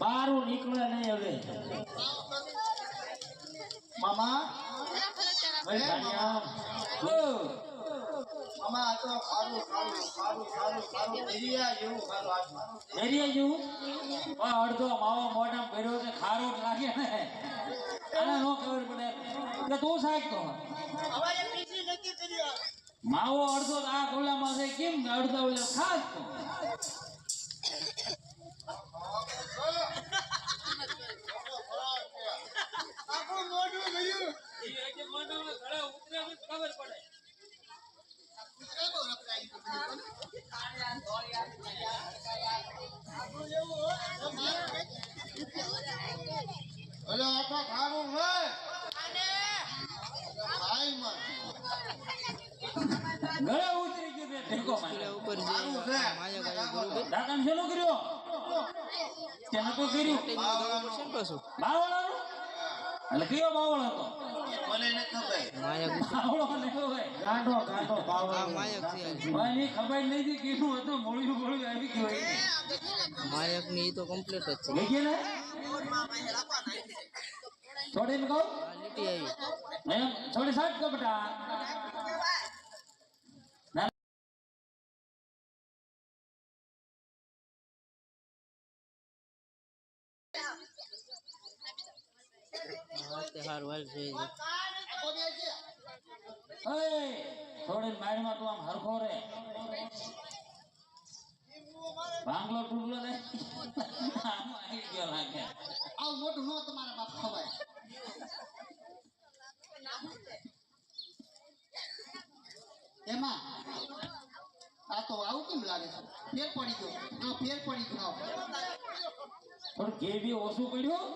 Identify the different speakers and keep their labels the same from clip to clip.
Speaker 1: મારું નીકળે નહીં હવે.
Speaker 2: મામા? મામા? આ તો સારું સારું સારું સારું સારું. એરિયા જેવું સારું આ
Speaker 1: જેવું? પણ અડધો માવો મોઢામાં ભર્યો છે ખારો લાગે ને. આને નો ખબર પડે. કે તું સાહેબ
Speaker 2: હવે નક્કી કરી
Speaker 1: માવો અડધો આ ગોલામાં છે કેમ અડધો ઓલે ખાસ તો
Speaker 2: ખબર મોઢું ગયું અરે આ તો ખારું છે ભાઈ માં
Speaker 1: ગળે ઉતરી ગયું બે ઢેકો મારે
Speaker 3: ઉપર જે
Speaker 2: સારું છે.
Speaker 3: માયા ગાય બરોબર
Speaker 1: દાદા શેનું કર્યો તે નતું કર્યું
Speaker 3: ટેકનું જવું પડશે ને પાછું
Speaker 1: બાવળાનું? એટલે કયો બાવળ હતો?
Speaker 2: મને એને ખબર
Speaker 3: માયા
Speaker 1: બાવળો. ને હોય ગાંડો ગાંડો બાવળો
Speaker 3: માયક છે.
Speaker 1: મને ખબર નહીં હતી હતું મોળ્યું મોળ્યું આવી ગયું
Speaker 3: માયકની તો કમ્પ્લીટ જ છે.
Speaker 1: લઈ ને? છોડીને કહું?
Speaker 3: લીટી આવી.
Speaker 1: એમ? છોડી સાત કપડા
Speaker 3: હારું, હાલ છે ઈ.
Speaker 1: ઓય છોડીને મારીમાં તું આમ હરખો રે. ભાંગલો આવી
Speaker 2: આવું મોટું નો ખવાય. એમાં? આ તો આવું કેમ લાગે છે? ફેર પડી ગયો. આ ફેર પડી ગયો.
Speaker 1: પણ ઘી બી ઓછું પડ્યું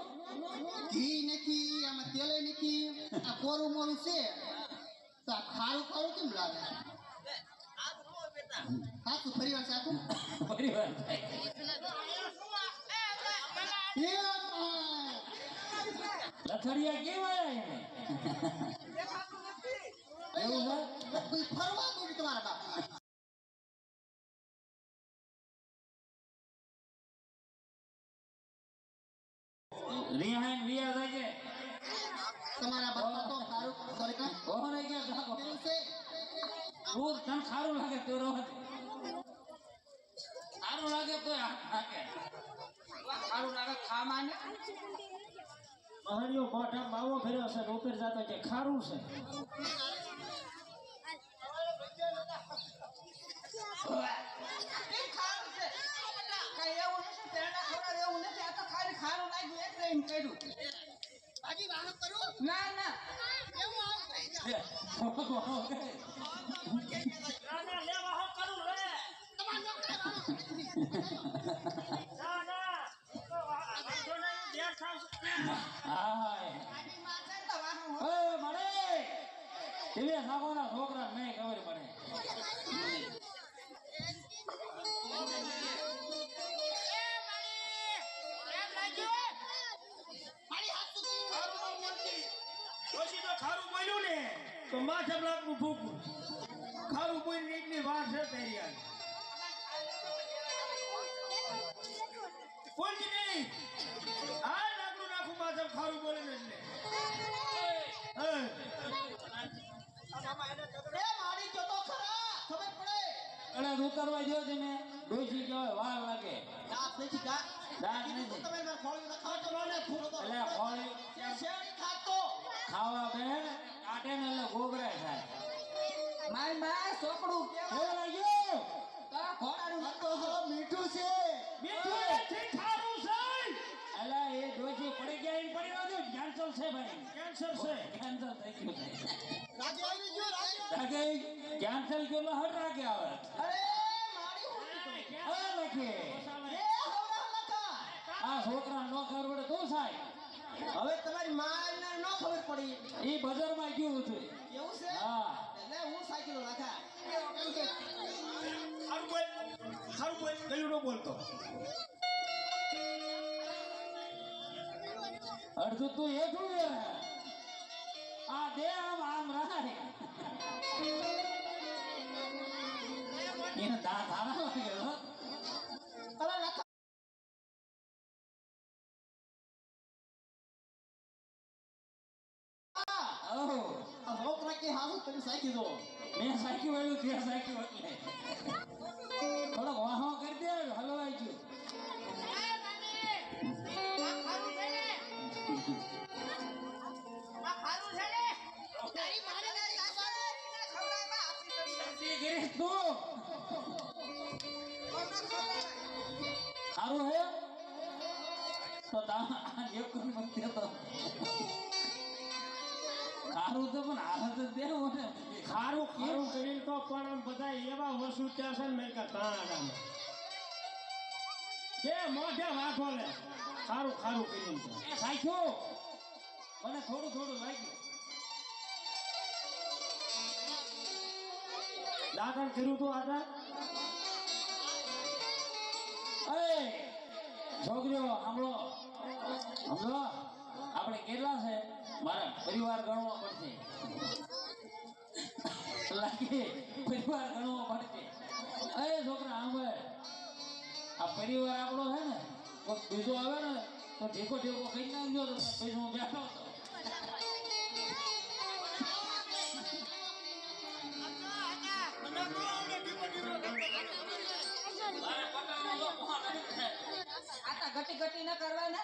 Speaker 2: ઘી નથી આમાં તેલ નથી. આ કોરું મોરું છે. તો આ ખારું ખારું કેમ લાગે? સાચું? ફરી વાર.
Speaker 1: લથડિયા કેવાય એવું
Speaker 2: ફરવા તમારા બાપ?
Speaker 1: રિહાઈન વિયા થાય છે
Speaker 2: તમારા બાપા તો ખારું ખરેખર
Speaker 1: ઓહરે ક્યાં જાગો
Speaker 2: કેવું છે.
Speaker 1: તું તને સારું લાગે તો રહો સારું લાગે તો લાગે સારું લાગે ખામાને મહણીઓ મોઢા માવો ફેર્યો છે ઉપર જાતો કે ખારું છે.
Speaker 2: બાજી વાહન કરું?
Speaker 4: ના ના.
Speaker 2: કેવું કરું તમારા નોકરે વાહન
Speaker 1: હાય. એ મળે ટીવી નાખોના છોકરા નહીં ખબર પડે.
Speaker 5: તો માથે બ્લાકનું ખાવું કોઈ નીટની વાર છે તારી યાર. નહીં આ લાકડું નાખું માથે ખારું બોલે ને એટલે હે.
Speaker 2: એ મારી જો તો ખરા ખબર પડે.
Speaker 1: અરે ઉતરવા જો છે ડોસી કહેવાય વાર લાગે.
Speaker 2: દાંત નથી કા
Speaker 1: દાંત નથી.
Speaker 2: તમે મારા ખોળ્યું ના ખાવ તો તો
Speaker 1: એટલે ખોળી
Speaker 2: ખાતો.
Speaker 1: ખાવા બેન ને એટલે ગોગરે થાય.
Speaker 4: મારી માં સોપડું કેવા
Speaker 1: લાગ્યો?
Speaker 2: તો મીઠું છે.
Speaker 5: મીઠું ખારું છે
Speaker 1: અલા એ ડોસી પડી ગયા એ પડી રહ્યો કેન્સર છે ભાઈ.
Speaker 5: કેન્સર છે.
Speaker 1: કેન્સર થઈ ગયું છે.
Speaker 2: રાજે આવી ગયો
Speaker 1: રાગે કેન્સર ગયેલો હટ રાગે આવે.
Speaker 2: અરે મારી હું
Speaker 1: લખે આ છોકરા નો કરવડે તો સાહેબ
Speaker 2: હવે તમારી માને ન ખબર પડી.
Speaker 1: એ બજારમાં ગયું હતું.
Speaker 2: એવું છે?
Speaker 1: હા.
Speaker 2: એટલે હું સાયકલ રાખા
Speaker 5: સારું બોલ. સારું બોલ. ગયું ન બોલતો.
Speaker 1: અડધું તું એ છે આ દે આમ આમ રાય દાંત હારા
Speaker 2: છોકરા કે હારું તમે સાચી દો
Speaker 1: મેં સાચી વાળ્યું તે સાચી એટલે થોડોક સારું તો પણ હાલત જ દે મને
Speaker 5: ખારું ખારું કરીને તો પણ આમ બધા એવા વસુ ત્યાં છે ને મેં કહ્યું તાણામાં. બે મોઢે વાંખો લે. ખારું ખારું કરીને તો.
Speaker 1: એ સાખ્યું મને થોડું થોડું લાગ્યું.
Speaker 5: દાદા કર્યું તું આદા?
Speaker 1: અરે છોકરીઓ સાંભળો સાંભળો આપણે કેટલા છે? મારે પરિવાર ગણવો પડશે લાગે પરિવાર ગણવો પડશે અરે છોકરા સાંભળે આ પરિવાર આપણો છે ને કોઈ બીજો આવે ને, તો ઢેકો ઢેકો કહી નાખજો તો બેઠો હતો
Speaker 4: ઘટી ઘટી ન કરવા ને.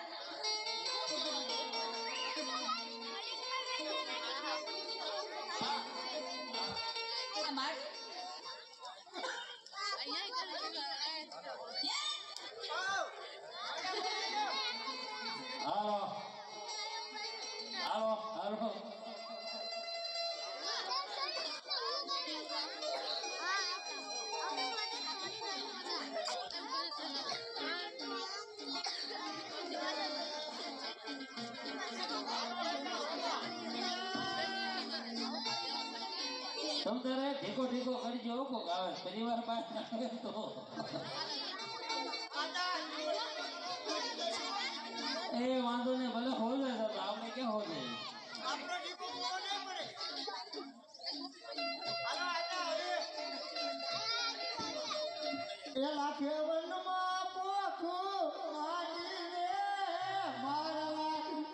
Speaker 1: તમ તારે ઠેકો ઠેકો કરજો કોક આવે પરિવાર પાસે આવે તો. એ વાંધો નહીં, ભલે હોલે તો આપણે કે હોલે
Speaker 2: એલા કેવનમાં પોખું લાગી રે મારવા
Speaker 1: શું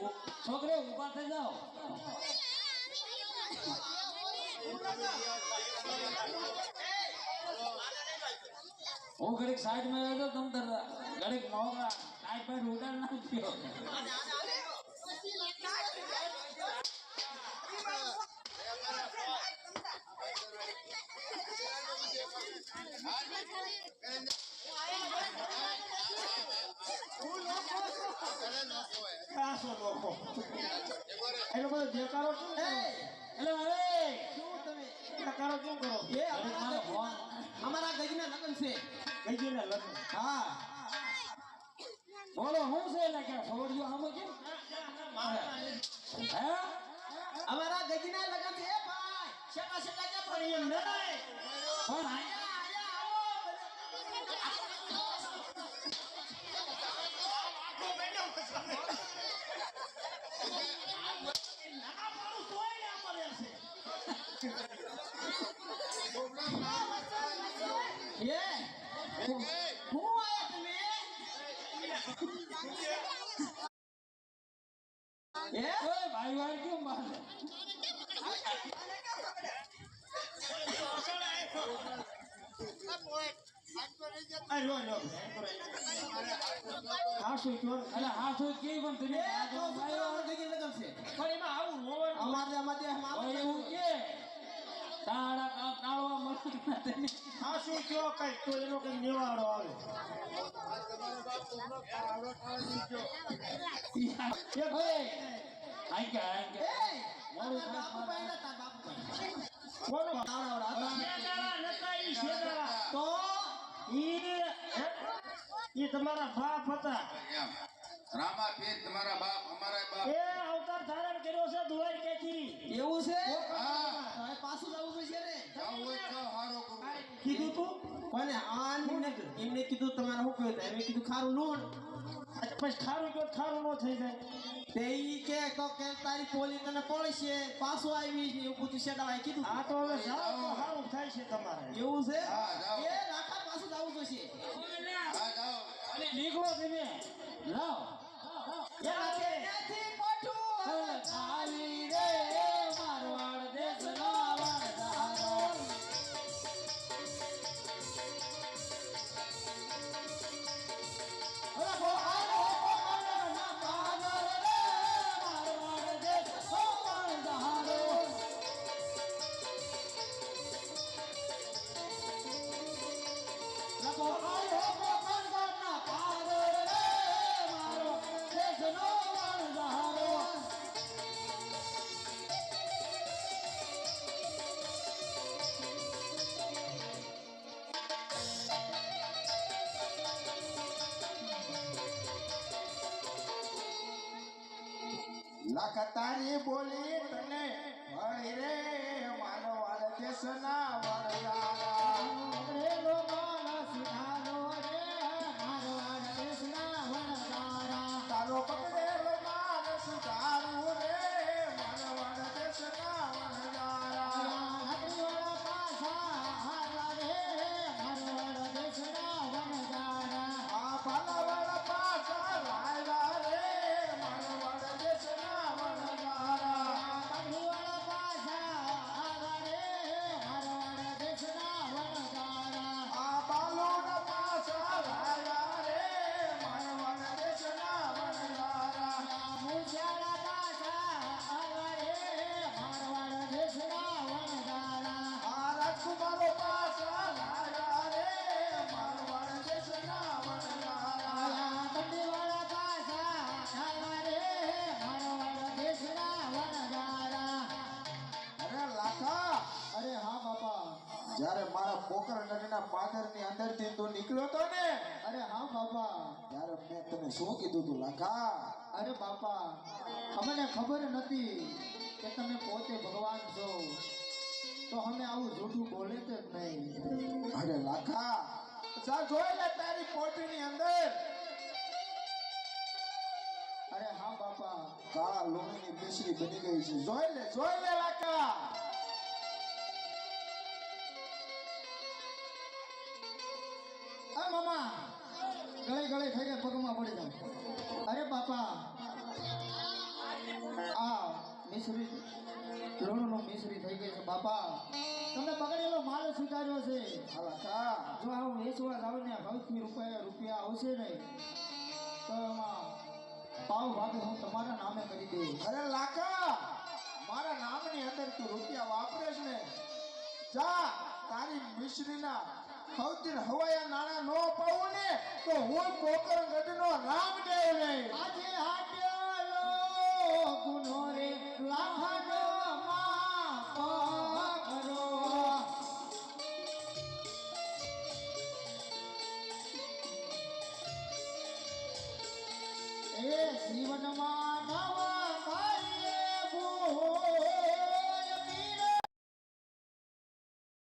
Speaker 1: ઉ- છોકરો ઊભા થઈ જાઓ. હું ઘડીક સાઈડમાં આવ્યો તમ તર ઘડીક મોગરા સાઈડ પર ઉડાડ નાખ્યો.
Speaker 5: ખાસો લોકો એનો બધો દેકારો કેમ
Speaker 1: એટલે હવે
Speaker 2: શું તમે
Speaker 5: દેકારો કેમ કરો
Speaker 2: એ અમારા ગજના લગ્ન છે
Speaker 5: ગઈ લગ્ન
Speaker 2: હા
Speaker 1: બોલો હું છે એટલે કે છોડ્યો આમ હે
Speaker 2: અમારા ગજના લગ્ન છે ભાઈ શેકા કે
Speaker 5: પણ
Speaker 2: આવું
Speaker 5: રોવાનું
Speaker 2: અમારે અમારે
Speaker 1: હવે એવું કે તાળા કા- તાળવા મળે તેને
Speaker 5: આ શું કયો કઈ તો એનો કઈ નિવાડો આવે
Speaker 1: ઓય, આઈ કે આઈ કે
Speaker 2: એ
Speaker 1: મોડું
Speaker 2: તારા બાપુ
Speaker 1: થાય.
Speaker 2: પાડ્યા, તારા બાપુ પાડ્યા.
Speaker 5: કોનો
Speaker 2: આવડા, આવડા, હતા.
Speaker 5: શેદાળા નતા ઈ શેદાળા.
Speaker 2: તો
Speaker 5: ઈ હે? ઈ તમારા બાપ હતા.
Speaker 6: રામા પીર તમારા બાપ અમારા બાપ.
Speaker 5: એ અવતાર ધારણ કર્યો છે દુવાઈ કેથી?
Speaker 2: એવું છે?
Speaker 6: હા.
Speaker 2: હવે પાછું જવું પડશે ને.
Speaker 6: જાવું હોય તો હારો
Speaker 5: કીધું તું?
Speaker 2: કોને? આ એમને એમને કીધું તમારે શું કહ્યું એમને કીધું ખારું નું
Speaker 5: પછી ખારું ગયો ખારું ન થઈ જાય.
Speaker 2: તે ઈ કે તો કે તારી પોલી તને પડશે પાછું આવી છે. એવું બધું કીધું.
Speaker 5: આ તો હવે જાઓ સારું થાય છે તમારે.
Speaker 2: એવું છે?
Speaker 6: હા.
Speaker 2: એ રાખા પાછું જવું જોઈશે
Speaker 6: હા
Speaker 1: અને નીકળો તમે લાવ.
Speaker 2: નથી મોટું
Speaker 1: ખાલી લાખ
Speaker 7: તારી બોલી તને ભણી રે માનવાડ દેશના વડદારા જ્યારે મારા પાદરની અંદરથી તું નીકળ્યો તો ને?
Speaker 2: અરે હા બાપા.
Speaker 7: ત્યારે મેં તને શું કીધું તું લાખા?
Speaker 2: અરે બાપા અમને ખબર નથી કે તમે પોતે ભગવાન છો. તો અમે આવું જૂઠું બોલે જ નહીં.
Speaker 7: અરે લાખા જોઈ લે તારી પોટીની અંદર?
Speaker 2: અરે હા બાપા.
Speaker 7: કાળા લોહીની મિશ્રી બની ગઈ છે. જોઈ લે જોઈ લે લાખા.
Speaker 2: મામા ગળે ગળે થઈને પગમાં પડી જાવ અરે બાપા. આ મિશ્રી લોણનો મિશ્રી થઈ ગઈ છે બાપા. તમે બગડેલો માલ સ્વીકાર્યો છે. જો આ હું વેચવા જાઉં ને સૌથી રૂપિયા રૂપિયા આવશે ને તો એમાં પાવ ભાગે હું તમારા નામે કરી દઈશ.
Speaker 7: અરે લાખા મારા નામની અંદર તું રૂપિયા વાપરેશ ને. જા તારી મિશ્રીના સૌથી હવાયા નાણા નો પાવું ને તો હું પોકર ગઢનો રામદેવ ને
Speaker 2: આજે હાટ્યો ગુનો રે એ જીવનમાં